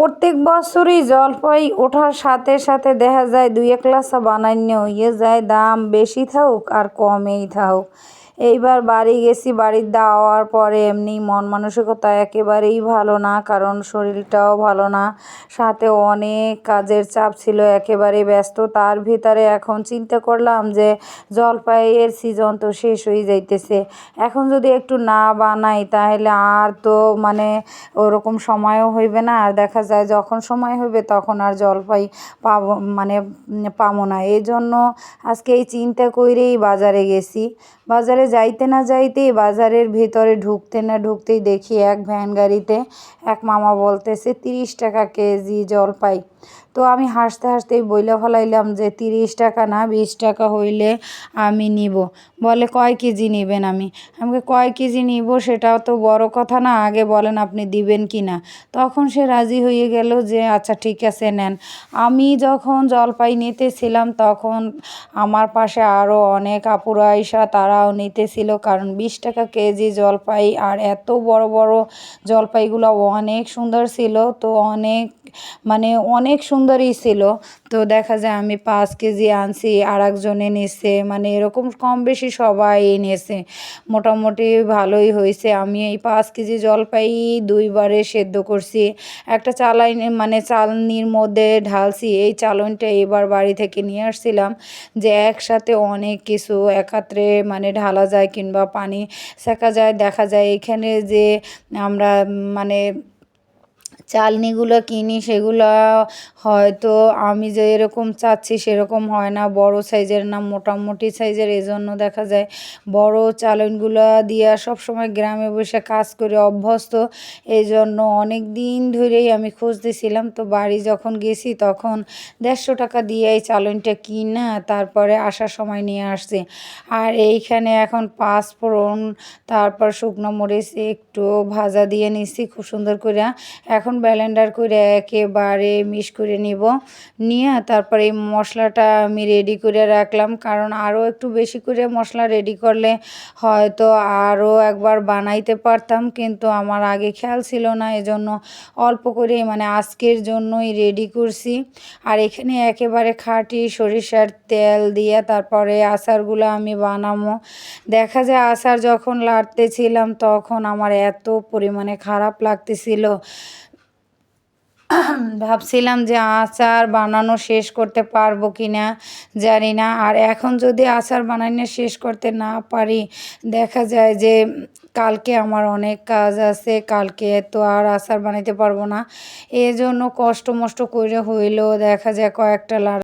প্রত্যেক বছরই জলপাই ওঠার সাথে সাথে দেখা যায় দুই এক বানান্য হয়ে যায় দাম বেশি থাকুক আর কমেই থাকুক। এইবার বাড়ি গেছি, বাড়ির দেওয়ার পরে এমনি মন মানসিকতা একেবারেই ভালো না, কারণ শরীরটাও ভালো না। সাথে অনেক কাজের চাপ ছিল একেবারে ব্যস্ত। তার ভিতরে এখন চিন্তা করলাম যে, জলপাইয়ের সিজন তো শেষ হয়ে যাইতেছে। এখন যদি একটু না বানাই, তাহলে আর তো মানে ওরকম সময়ও হইবে না। আর দেখা যায় যখন সময় হইবে, তখন আর জলপাই পাবো মানে পাবো না। এই জন্য আজকে এই চিন্তা কইরেই বাজারে গেছি। বাজারে যাইতে না যাইতেই বাজারের ভিতরে ঢুকতে না ঢুকতেই দেখি এক ভ্যান গাড়িতে এক মামা বলতেছে, তিরিশ টাকা কেজি জলপাই। তো আমি হাসতে হাসতেই বইলে ফলাইলাম যে তিরিশ টাকা না বিশ টাকা হইলে আমি নিব। বলে, কয় কেজি নেবেন আমি? আমাকে কয় কেজি নিব সেটাও তো বড় কথা না, আগে বলেন আপনি দিবেন কি না? তখন সে রাজি হয়ে গেল যে আচ্ছা ঠিক আছে, নেন। আমি যখন জলপাই নিতেছিলাম তখন আমার পাশে আরও অনেক আপুরা আইসা তারাও নিতেছিল, কারণ বিশ টাকা কেজি জলপাই আর এত বড় বড় জলপাইগুলো অনেক সুন্দর ছিল। তো অনেক মানে অনেক সুন্দরই ছিল। তো দেখা যায় আমি পাঁচ কেজি আনছি আর একজনে নিছে মানে এরকম কম বেশি সবাই নিয়েছে মোটামুটি ভালোই হয়েছে। আমি এই পাঁচ কেজি জলপাই দুইবারে সেদ্ধ করছি। একটা চালাই মানে চালনির মধ্যে ঢালছি। এই চালনটা এবার বাড়ি থেকে নিয়ে আসছিলাম যে একসাথে অনেক কিছু একাত্রে মানে ঢালা যায় কিংবা পানি সেকা যায়। দেখা যায় এখানে যে আমরা মানে চালনিগুলো কিনি, সেগুলো হয়তো আমি যে এরকম চাচ্ছি সেরকম হয় না। বড় সাইজের না, মোটামুটি সাইজের, এজন্য দেখা যায় বড় চালনগুলো দিয়ে সবসময় গ্রামে বসে কাজ করে অভ্যস্ত। এই জন্য অনেক দিন ধরেই আমি খুঁজতেছিলাম। তো বাড়ি যখন গেছি তখন দেড়শো টাকা দিয়ে এই চালনটা কিনা তারপরে আসার সময় নিয়ে আসছি। আর এইখানে এখন পাঁচফোড়ন, তারপর শুকনো মরিচ একটু ভাজা দিয়ে নিছি খুব সুন্দর করে। এখন ব্লেন্ডার করে একেবারে মিশ করে নিব। নিয়ে তারপরে এই মশলাটা আমি রেডি করে রাখলাম। কারণ আরও একটু বেশি করে মশলা রেডি করলে হয়তো আরও একবার বানাইতে পারতাম। কিন্তু আমার আগে খেয়াল ছিল না, এজন্য অল্প করে মানে আজকের জন্যই রেডি করছি। আর এখানে একেবারে খাঁটি সরিষার তেল দিয়ে তারপরে আচারগুলো আমি বানাবো। দেখা যায় আচার যখন লাড়তেছিলাম তখন আমার এত পরিমাণে খারাপ লাগতেছিল। ভাবছিলাম যে আচার বানানো শেষ করতে পারব কি না জানি না। আর এখন যদি আচার বানানো শেষ করতে না পারি, দেখা যায় যে কালকে আমার অনেক কাজ আছে, কালকে তো আর আচার বানাইতে পারব না। এজন্য জন্য কষ্ট মষ্ট করে হইলেও দেখা যায় কয়েকটা লাড়া